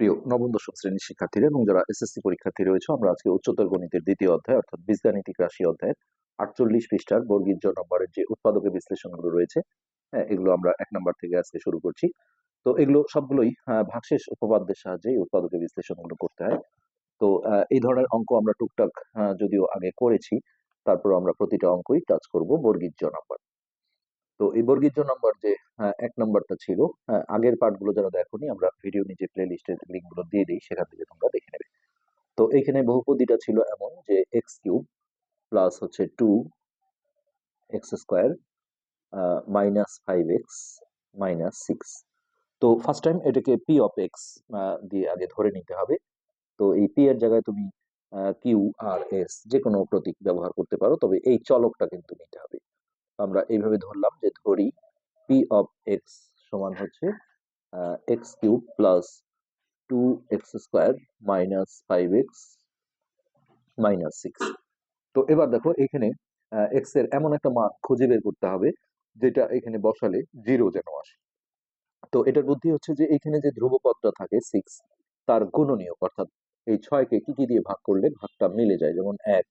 প্রিয় নবম, দশম শ্রেণির শিক্ষার্থীরা এবং যারা এসএসসি পরীক্ষার্থী রয়েছে, আমরা আজকে উচ্চতর গণিতের দ্বিতীয় অধ্যায়, অর্থাৎ বীজগাণিতিক রাশি অধ্যায়ের আটচল্লিশ পৃষ্ঠার বর্গীর জ নম্বরের যে উৎপাদকের বিশ্লেষণগুলো রয়েছে হ্যাঁ এগুলো আমরা এক নম্বর থেকে আজকে শুরু করছি। তো এগুলো সবগুলোই ভাগশেষ উপপাদ্যের সাহায্যে এই উৎপাদকের বিশ্লেষণগুলো করতে হয়। তো এই ধরনের অঙ্ক আমরা টুকটাক যদিও আগে করেছি তারপর আমরা প্রতিটা অঙ্কই টাচ করব বর্গীর নাম্বার। তো এই বর্গীর জ নাম্বার যে আহ, এক নাম্বারটা ছিল আহ, আগের পার্টগুলো যারা দেখোনি আমরা ভিডিও নিচে প্লে লিস্টের লিঙ্কগুলো দিয়ে দিই সেখান থেকে তোমরা দেখে নেবে। তো এখানে বহুপদীটা ছিল এমন যে এক্স কিউব প্লাস হচ্ছে two X square minus five X minus six তো ফার্স্ট টাইম এটাকে পি অফ এক্স দিয়ে আগে ধরে নিতে হবে। তো এই পি এর জায়গায় তুমি কিউ আর এস যে কোনো প্রতীক ব্যবহার করতে পারো তবে এই চলকটা কিন্তু নিতে হবে। আমরা এইভাবে ধরলাম যে ধরি পি অফ এক্স সমান হচ্ছে X cube plus two X square minus five X minus six তো এবার দেখো এখানে এক্সের এমন একটা মান খুঁজে বের করতে হবে, যেটা এখানে বসালে জিরো যেন আসে। তো এটার বুদ্ধি হচ্ছে যে এখানে যে ধ্রুবপদটা থাকে সিক্স তার গুণনীয়ক, অর্থাৎ এই ছয়কে কি কি দিয়ে ভাগ করলে ভাগটা মিলে যায়? যেমন এক,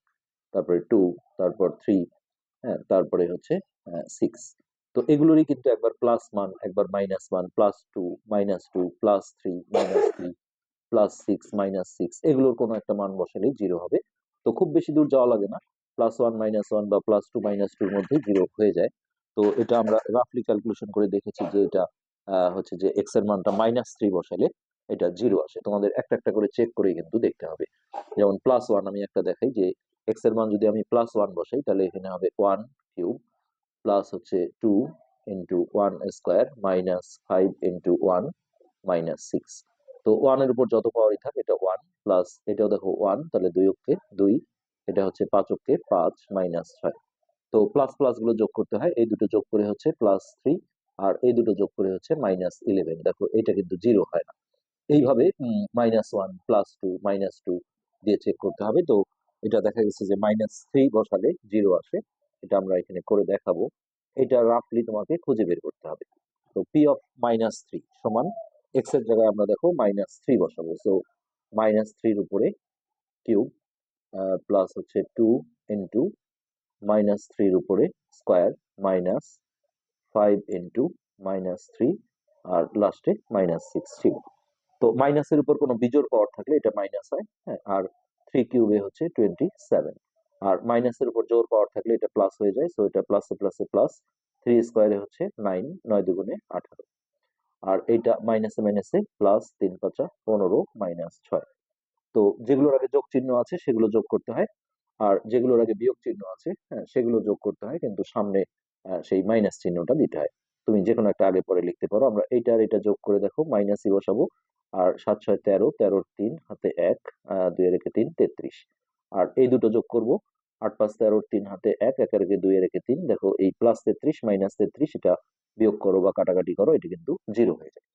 তারপরে টু তারপর থ্রি হ্যাঁ তারপরে হচ্ছে সিক্স তো এগুলোরই কিন্তু একবার প্লাস মান, একবার মাইনাস মান plus two minus two plus three minus three plus six minus six এগুলোর কোনো একটা মান বসালেই জিরো হবে। তো খুব বেশি দূর যাওয়া লাগে না। প্লাস ওয়ান মাইনাস ওয়ান বা প্লাস টু মাইনাস টুর মধ্যে জিরো হয়ে যায়। তো এটা আমরা রাফলি ক্যালকুলেশন করে দেখেছি যে এটা হচ্ছে যে এক্সের মানটা মাইনাস থ্রি বসালে এটা জিরো আসে। তোমাদের একটা একটা করে চেক করে কিন্তু দেখতে হবে। যেমন প্লাস ওয়ান আমি একটা দেখাই যে এক্সের মান যদি আমি প্লাস ওয়ান বসাই, তাহলে এখানে হবে ওয়ান কিউব প্লাস হচ্ছে two into one square minus five into one minus six তো ওয়ানের উপর যত পাওয়ারই থাকে, এটা ওয়ান প্লাস এটাও দেখো ওয়ান তাহলে দুই অক্ষে দুই, এটা হচ্ছে পাঁচ অক্ষে পাঁচ মাইনাস ছয় তো প্লাস প্লাসগুলো যোগ করতে হয়, এই দুটো যোগ করে হচ্ছে প্লাস থ্রি আর এই দুটো যোগ করে হচ্ছে মাইনাস ইলেভেন দেখো, এটা কিন্তু জিরো হয় না। এইভাবে minus one plus two minus two দিয়ে চেক করতে হবে। তো এটা দেখা গেছে যে মাইনাস থ্রি বসালে জিরো আসে। এটা আমরা এখানে করে দেখাবো। এটা রাফলি তোমাকে খুঁজে বের করতে হবে। তো পি অফ মাইনাস থ্রি সমান এক্সের জায়গায় আমরা দেখো মাইনাস থ্রি বসাবো। সো মাইনাস থ্রির উপরে কিউব প্লাস হচ্ছে টু ইন্টু মাইনাস থ্রির উপরে square minus five into minus three আর লাস্টে মাইনাস সিক্স ছিল। তো মাইনাসের উপর কোনো বিজোড় পাওয়ার থাকলে এটা মাইনাস হয় হ্যাঁ আর থ্রি কিউবে হচ্ছে টোয়েন্টি সেভেন আর মাইনাসের উপর জোর পাওয়ার থাকলে এটা প্লাস হয়ে যায় সো এটা প্লাসে প্লাসে প্লাস থ্রি স্কোয়ারে হচ্ছে নাইন নয় দুগুণে আঠারো। আর এইটা মাইনাসে মাইনাসে প্লাস তিন পাঁচা পনেরো মাইনাস ছয়। তো যেগুলোর আগে যোগ চিহ্ন আছে, সেগুলো যোগ করতে হয়। আর যেগুলোর আগে বিয়োগ চিহ্ন আছে হ্যাঁ সেগুলো যোগ করতে হয়, কিন্তু সামনে সেই মাইনাস চিহ্নটা দিতে হয়। তুমি যে কোনো একটা আগে পরে লিখতে পারো। আমরা এইটা আর এটা যোগ করে দেখো মাইনাসই বসাবো আর সাত ছয় তেরো, তেরোর তিন, হাতে এক দুই রেখে তিন, তেত্রিশ। আর এই দুটো যোগ করব, আট পাঁচ তেরোর তিন, হাতে এক, একে রেখে দুই রেখে তিন। দেখো, এই প্লাস তেত্রিশ মাইনাস তেত্রিশ, এটা বিয়োগ করো বা কাটাকাটি করো, এটা কিন্তু জিরো হয়ে যায়।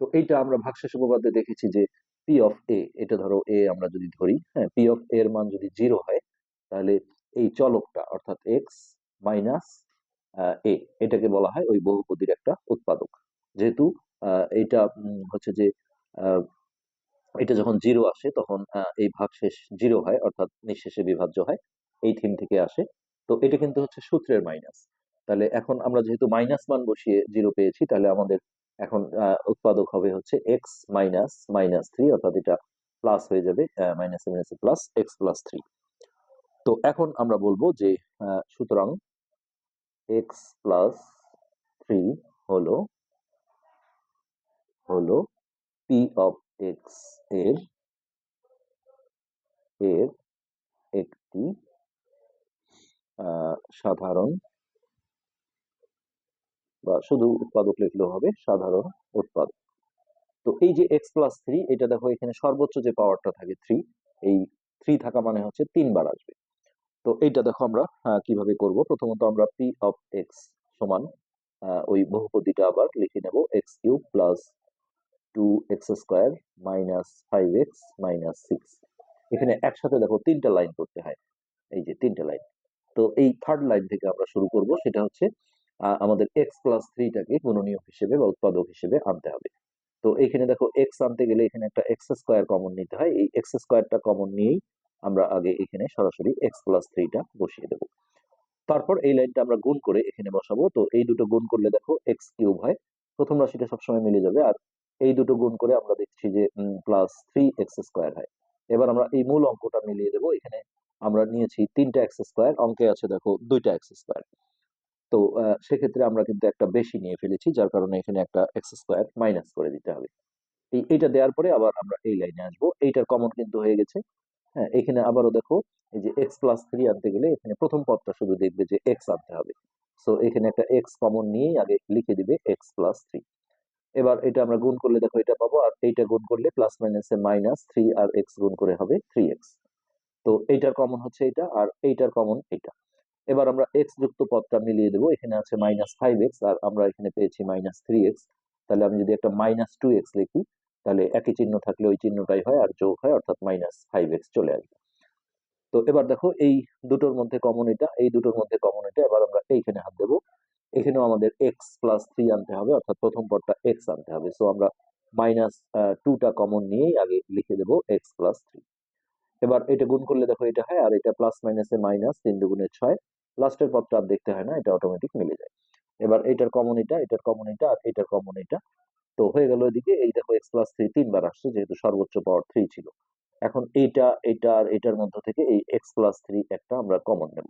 তো এইটা আমরা ভাগশেষ উপপাদ্যে দেখেছি যে পি অফ এ এটা ধরো এ আমরা যদি ধরি হ্যাঁ পি অফ এর মান যদি জিরো হয়, তাহলে এই চলকটা, অর্থাৎ এক্স মাইনাস এ এটাকে বলা হয় ওই বহুপদীর একটা উৎপাদক। যেহেতু এইটা হচ্ছে যে এটা যখন জিরো আসে, তখন এই ভাগশেষ জিরো হয়, অর্থাৎ নিঃশেষে বিভাজ্য হয়, এই থিম থেকে আসে। তো এটা কিন্তু হচ্ছে সূত্রের মাইনাস তাহলে এখন আমরা যেহেতু মাইনাস মান বসিয়ে জিরো পেয়েছি, তাহলে আমাদের এখন উৎপাদক হবে হচ্ছে এক্স মাইনাস মাইনাস থ্রি অর্থাৎ এটা প্লাস হয়ে যাবে মাইনাস মাইনাসে প্লাস এক্স প্লাস থ্রি তো এখন আমরা বলব যে সুতরাং এক্স প্লাস থ্রি হলো হলো পি অফ এক্সের এর একটি সাধারণ বা শুধু উৎপাদক লিখলেও হবে, সাধারণ উৎপাদক। তো এই যে এক্স প্লাস থ্রি এটা দেখো এখানে সর্বোচ্চ যে পাওয়ারটা থাকে থ্রি এই থ্রি থাকা মানে হচ্ছে তিনবার আসবে। তো এইটা দেখো আমরা কীভাবে করব? প্রথমত আমরা পি অফ এক্স সমান ওই বহুপদীটা আবার লিখে নেব X cube plus two X square minus five X এখানে একসাথে দেখো তিনটা লাইন করতে হয়। এই যে তিনটা লাইন তো এই থার্ড লাইন থেকে আমরা শুরু করব, সেটা হচ্ছে আমাদের প্লাস থ্রিটাকে হিসেবে বা উৎপাদক হিসেবে আনতে হবে। তো এখানে দেখো আনতে গেলে এখানে একটা স্কোয়ার কমন নিতে হয়। এই স্কোয়ারটা কমন নিয়েই আমরা আগে এখানে সরাসরি এক্স প্লাস থ্রিটা বসিয়ে দেবো। তারপর এই লাইনটা আমরা গুণ করে এখানে বসাবো। তো এই দুটো গুণ করলে দেখো এক্স কিউব হয়। প্রথম রাশিটা সবসময় মিলে যাবে। আর এই দুটো গুণ করে আমরা দেখছি যে প্লাস থ্রি এক্স স্কোয়ার হয়। এবার আমরা এই মূল অঙ্কটা মিলিয়ে দেবো। এখানে আমরা নিয়েছি তিনটা এক্স স্কোয়ার অঙ্কে আছে দেখো দুইটা এক্স স্কোয়ার তো সেক্ষেত্রে আমরা কিন্তু একটা বেশি নিয়ে ফেলেছি, যার কারণে এখানে একটা এক্স স্কোয়ার মাইনাস করে দিতে হবে। এইটা দেওয়ার পরে আবার আমরা এই লাইনে আসব। এইটার কমন কিন্তু হয়ে গেছে। হ্যাঁ এখানে আবারও দেখো, এই যে এক্স প্লাস থ্রি আনতে গেলে এখানে প্রথম পদটা শুধু দেখবে যে এক্স আনতে হবে। সো এখানে একটা এক্স কমন নিয়েই আগে লিখে দিবে এক্স প্লাস থ্রি এবার এটা আমরা গুণ করলে দেখো এটা পাবো, আর এইটা গুণ করলে প্লাস মাইনাসে মাইনাস থ্রি আর এক্স গুণ করে হবে থ্রি এক্স তো এইটার কমন হচ্ছে এটা আর এইটার কমন এটা এবার আমরা এক্স যুক্ত পদটা মিলিয়ে দেবো, এখানে আছে মাইনাস ফাইভ এক্স আর আমরা এখানে পেয়েছি মাইনাস থ্রি এক্স তাহলে আমি যদি একটা মাইনাস টু এক্স লিখি, তাহলে একই চিহ্ন থাকলে ওই চিহ্নটাই হয় আর যোগ হয়, অর্থাৎ মাইনাস ফাইভ এক্স চলে আসবে। তো এবার দেখো এই দুটোর মধ্যে কমন এটা, এই দুটোর মধ্যে কমন এটা, এবার আমরা এইখানে হাত দেবো এখানেও আমাদের এক্স প্লাস থ্রি আনতে হবে, অর্থাৎ প্রথম পদটা এক্স আনতে হবে। সো আমরা মাইনাস টুটা কমন নিয়েই আগে লিখে দেবো এক্স প্লাস থ্রি এবার এটা গুণ করলে দেখো এটা হয়, আর এটা প্লাস মাইনাসে মাইনাস তিন দুগুণে ছয়। লাস্টের পদটা আর দেখতে হয় না, এটা অটোমেটিক মিলে যায়। এবার এটার কমন এটা, এটার কমন এটা, আর এটার কমন এটা। তো হয়ে গেল এদিকে, এই দেখো এক্স প্লাস থ্রি তিনবার আসছে, যেহেতু সর্বোচ্চ পাওয়ার থ্রি ছিল। এখন এইটা, এটা আর এটার মধ্য থেকে এই এক্স প্লাস থ্রি একটা আমরা কমন নেব।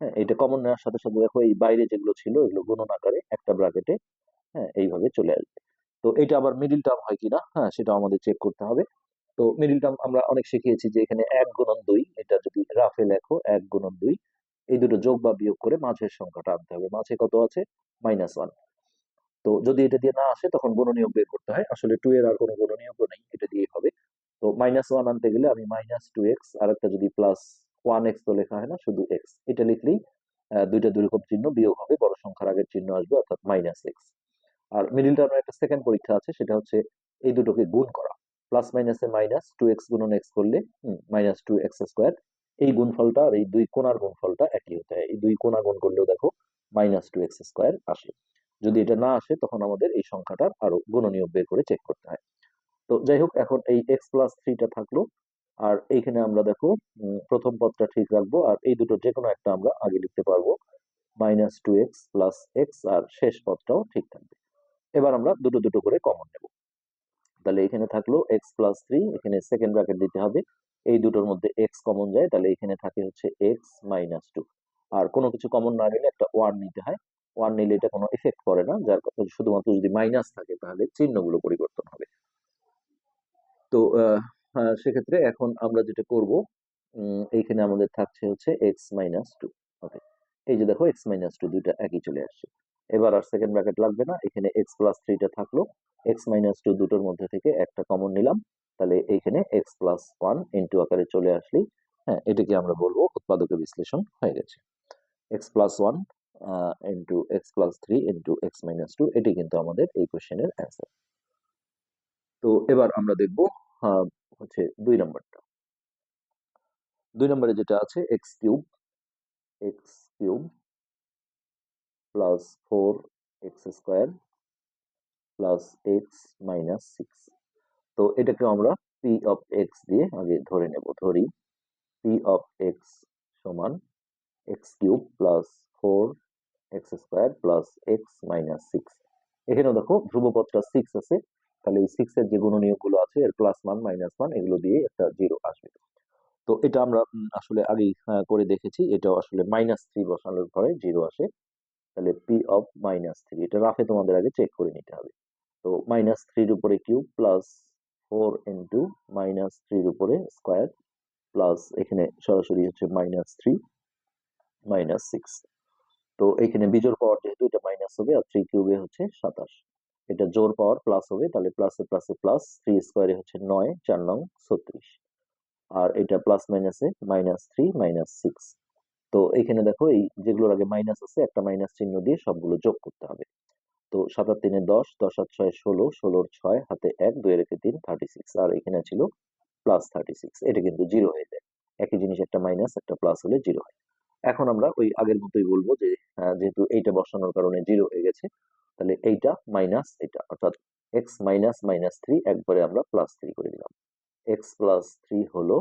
হ্যাঁ এটা কমন নেওয়ার সাথে সাথে দেখো এই বাইরে যেগুলো ছিল, এগুলো গুণন আকারে একটা ব্র্যাকেটে হ্যাঁ এইভাবে চলে আসবে। তো এটা আবার মিডিল টার্ম হয় কিনা হ্যাঁ সেটা আমাদের চেক করতে হবে। তো মিডিল টার্ম আমরা অনেক শিখিয়েছি যে এখানে এক গুণন দুই, এটা যদি রাফে লেখো, এক গুণন দুই, এই দুটো যোগ বা বিয়োগ করে মাঝের সংখ্যাটা আনতে হবে। মাঝে কত আছে? মাইনাস ওয়ান তো যদি এটা দিয়ে না আসে, তখন গুণনীয়ক বের করতে হয়। আসলে টু এর আর কোনো গুণনীয়কও নেই, এটা দিয়ে হবে। তো মাইনাস ওয়ান আনতে গেলে আমি মাইনাস টু এক্স আর একটা যদি প্লাস ওয়ান এক্স তো লেখা হয় না, শুধু এক্স এটা লিখলেই দুইটা দুই রকম চিহ্ন বিয়োগ হবে, বড় সংখ্যার আগের চিহ্ন আসবে, অর্থাৎ মাইনাস এক্স আর মিডিল টার্মের একটা সেকেন্ড পরীক্ষা আছে, সেটা হচ্ছে এই দুটোকে গুণ করা। প্লাস মাইনাসে মাইনাস টু এক্স গুণন এক্স করলে মাইনাস টু এক্স স্কোয়ার এই গুণফলটা আর এই দুই কোণার গুণফলটা একই হতে হয়। এই দুই কোণা গুণ করলেও দেখো মাইনাস টু এক্স স্কোয়ার আসে। যদি এটা না আসে, তখন আমাদের এই সংখ্যাটার আরও গুণনীয় বের করে চেক করতে হয়। তো যাই হোক, এখন এই এক্স প্লাস থ্রিটা থাকল। আর এইখানে আমরা দেখো প্রথম পদটা ঠিক রাখব আর এই দুটো যে কোনো একটা আমরা আগে লিখতে পারব। Minus two X plus X আর শেষ পদটাও ঠিক থাকবে। এবার আমরা দুটো দুটো করে কমন নেব। তাহলে এখানে থাকল এক্স প্লাস থ্রি এখানে সেকেন্ড ব্র্যাকেট দিতে হবে। এই দুটোর মধ্যে এক্স কমন যায়, তাহলে এখানে থাকে হচ্ছে এক্স মাইনাস টু আর কোনো কিছু কমন না নিলে একটা ওয়ান নিতে হয়। ওয়ান নিলে এটা কোনো এফেক্ট করে না, যার শুধুমাত্র যদি মাইনাস থাকে, তাহলে চিহ্নগুলো পরিবর্তন হবে। তো সেক্ষেত্রে এখন আমরা যেটা করব এইখানে আমাদের থাকছে হচ্ছে এক্স মাইনাস টু ওকে এই যে দেখো এক্স মাইনাস টু দুইটা একই চলে আসছে। এবার আর সেকেন্ড ব্র্যাকেট লাগবে না এখানে এক্স প্লাস থ্রিটা থাকল। এক্স মাইনাস টু দুটোর মধ্যে থেকে একটা কমন নিলাম তাহলে এইখানে এক্স প্লাস ওয়ান ইন্টু আকারে চলে আসলি হ্যাঁ এটাকে আমরা বলব উৎপাদকের বিশ্লেষণ হয়ে গেছে। X plus one into X plus three into X minus two এটি কিন্তু আমাদের এই কোশ্চেনের অ্যান্সার তো এবার আমরা দেখব আহ, হচ্ছে দুই নম্বরটা। দুই নম্বরে যেটা আছে X cube X cube plus four X square plus X minus six তো এটাকে আমরা পি অফ এক্স দিয়ে আগে ধরে নেব, ধরি পি অফ এক্স সমান X cube plus four X square plus X minus six এখানেও দেখো ধ্রুবপদটা সিক্স আছে তাহলে এই সিক্স এর যে গুণনীয়কগুলো আছে, এর প্লাস ওয়ান মাইনাস ওয়ান এগুলো দিয়ে একটা জিরো আসবে। তো এটা আমরা আসলে আগেই করে দেখেছি, এটাও আসলে মাইনাস থ্রি বসানোর পরে জিরো আসে। তাহলে পি অফ মাইনাস থ্রি এটা রাফে তোমাদের আগে চেক করে নিতে হবে। তো মাইনাস থ্রির উপরে cube plus four into minus থ্রির উপরে স্কোয়ার প্লাস এখানে সরাসরি হচ্ছে মাইনাস থ্রি মাইনাস সিক্স তো এখানে বিজোড় পাওয়ার যেহেতু এটা মাইনাস হবে, আর থ্রি কিউবে হচ্ছে সাতাশ। এটা জোর পাওয়ার প্লাস হবে, তাহলে প্লাসে প্লাসে প্লাস থ্রি স্কোয়ারে হচ্ছে নয়, চার নং ছত্রিশ। আর এটা প্লাস মাইনাসে মাইনাস থ্রি মাইনাস সিক্স তো এখানে দেখো এই যেগুলোর আগে মাইনাস আছে, একটা মাইনাস চিহ্ন দিয়ে সবগুলো যোগ করতে হবে। তো সাত আর তিনে দশ দশ আর ছয় ষোলো, ষোলোর ছয়, হাতে এক, দুই রেখে তিন থার্টি সিক্স আর এখানে ছিল প্লাস থার্টি সিক্স এটা কিন্তু জিরো হয়ে যায়। একই জিনিস একটা মাইনাস একটা প্লাস হলে জিরো হয় এখন আমরা ওই আগের মতোই বলব যে যেহেতু এইটা বসানোর কারণে জিরো হয়ে গেছে তাহলে এইটা মাইনাস এটা, অর্থাৎ এক্স মাইনাস মাইনাস থ্রি একবারে আমরা প্লাস থ্রি করে দিলাম। এক্স প্লাস থ্রি হলো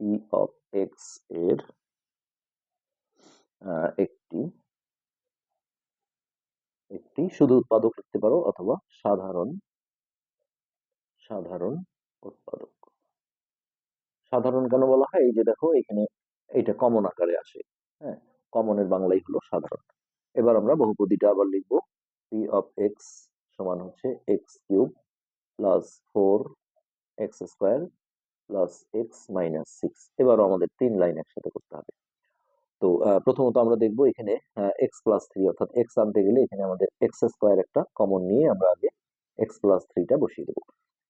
পি অফ এক্সের একটি একটি শুধু উৎপাদক লিখতে পারো অথবা সাধারণ সাধারণ উৎপাদক। সাধারণ কেন বলা হয়? এই যে দেখো এখানে এটা কমন আকারে আসে হ্যাঁ? কমনের বাংলাই হলো সাধারণ। এবার আমরা বহুপদীটা আবার লিখব। পি অফ এক্স সমান হচ্ছে X cube plus four X square plus X minus six এবারও আমাদের তিন লাইন একসাথে করতে হবে। তো প্রথমত আমরা দেখব এখানে এক্স প্লাস থ্রি অর্থাৎ এক্স আনতে গেলে এখানে আমাদের এক্স স্কোয়ার একটা কমন নিয়ে আমরা আগে এক্স প্লাস থ্রিটা বসিয়ে দেবো।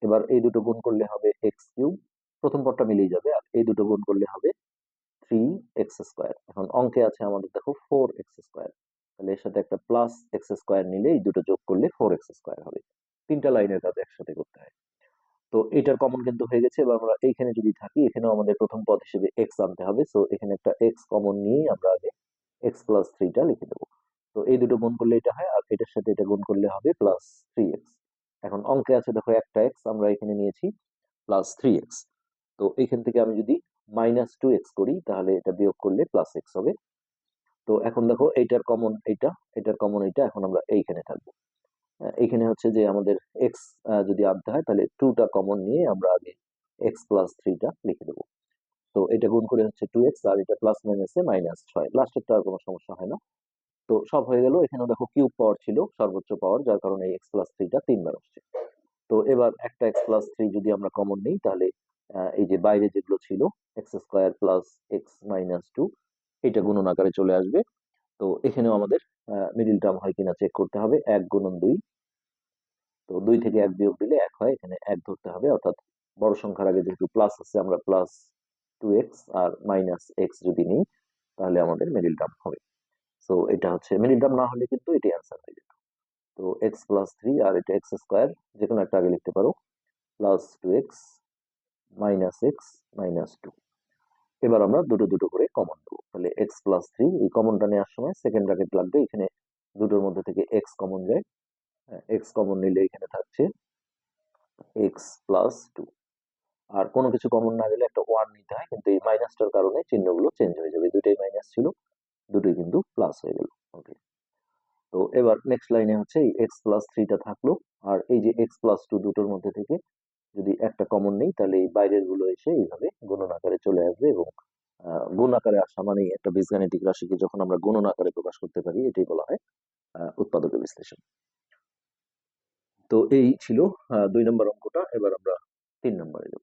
এবার এই দুটো গুণ করলে হবে এক্স কিউব প্রথম পদটা মিলিয়ে যাবে আর এই দুটো গুণ করলে হবে থ্রি এক্স স্কোয়ার এখন অঙ্কে আছে আমাদের দেখো ফোর এক্স স্কোয়ার তাহলে এর সাথে একটা প্লাস এক্স স্কোয়ার নিলে এই দুটো যোগ করলে ফোর এক্স স্কোয়ার হবে। তিনটা লাইনের কাজ একসাথে করতে হয়। তো এটার কমন কিন্তু হয়ে গেছে। এবার আমরা এইখানে যদি থাকি, এখানেও আমাদের প্রথম পদ হিসেবে এক্স আনতে হবে। সো এখানে একটা এক্স কমন নিয়ে আমরা আগে এক্স প্লাস থ্রিটা লিখে দেবো তো এই দুটো গুণ করলে এটা হয়, আর এটার সাথে এটা গুণ করলে হবে প্লাস থ্রি এক্স এখন অঙ্কে আছে দেখো একটা এক্স আমরা এখানে নিয়েছি প্লাস থ্রি এক্স তো এখান থেকে আমি যদি মাইনাস টু এক্স করি, তাহলে এটা বিয়োগ করলে প্লাস এক্স হবে। তো এখন দেখো এইটার কমন এইটা এটার কমন এইটা এখন আমরা এইখানে থাকব। আহ, এইখানে হচ্ছে যে আমাদের এক্স যদি আনতে হয় তাহলে টুটা কমন নিয়ে আমরা আগে এক্স প্লাস থ্রিটা লিখে দেবো। তো এটা গুণ করে হচ্ছে টু এক্স আর এটা প্লাস মাইনাসে মাইনাস ছয়। লাস্টেরটা আর কোনো সমস্যা হয় না। তো সব হয়ে গেল এখানে দেখো কিউব পাওয়ার ছিল সর্বোচ্চ পাওয়ার যার কারণে এই এক্স প্লাস থ্রিটা তিনবার আসছে। তো এবার একটা এক্স প্লাস থ্রি যদি আমরা কমন নিই তাহলে এই যে বাইরে যেগুলো ছিল X square plus X minus two এটা গুণন আকারে চলে আসবে। তো এখানেও আমাদের মিডিল টার্ম হয় কিনা চেক করতে হবে। এক গুণন দুই। তো দুই থেকে এক বিয়োগ দিলে এক হয়। এখানে এক ধরতে হবে। অর্থাৎ বড় সংখ্যার আগে যেহেতু প্লাস আছে আমরা প্লাস টু এক্স আর মাইনাস এক্স যদি নিই তাহলে আমাদের মিডিল টার্ম হবে। সো এটা হচ্ছে মিডিল টার্ম না হলে কিন্তু এটাই অ্যান্সার হয়ে যেত। তো এক্স প্লাস থ্রি আর এটা এক্স স্কোয়ার যে কোনো একটা আগে লিখতে পারো। Plus two x minus x minus two এবার আমরা দুটো দুটো করে কমন দেবো। তাহলে এক্স প্লাস থ্রি এই কমনটা নেওয়ার সময় সেকেন্ড ব্র্যাকেট লাগবে, এখানে দুটোর মধ্যে থেকে এক্স কমন যায়। এক্স কমন নিলে এখানে থাকছে এক্স প্লাস টু আর কোনো কিছু কমন না গেলে একটা ওয়ান নিতে হয়, কিন্তু এই মাইনাসটার কারণে চিহ্নগুলো চেঞ্জ হয়ে যাবে। দুটোই মাইনাস ছিল, দুটোই কিন্তু প্লাস হয়ে গেল। ওকে তো এবার নেক্সট লাইনে হচ্ছে এই এক্স প্লাস থ্রিটা থাকল। আর এই যে এক্স প্লাস টু দুটোর মধ্যে থেকে যদি একটা কমন নেই, তাহলে এই বাইরেরগুলো এসে এইভাবে গুণন আকারে চলে আসবে এবং গুণ আকারে আসা মানে একটা বীজগাণিতিক রাশিকে যখন আমরা গুণন আকারে প্রকাশ করতে পারি, এটাই বলা হয় উৎপাদক বিশ্লেষণ। তো এই ছিল দুই নম্বর অঙ্কটা, এবার আমরা তিন নম্বরে যাব।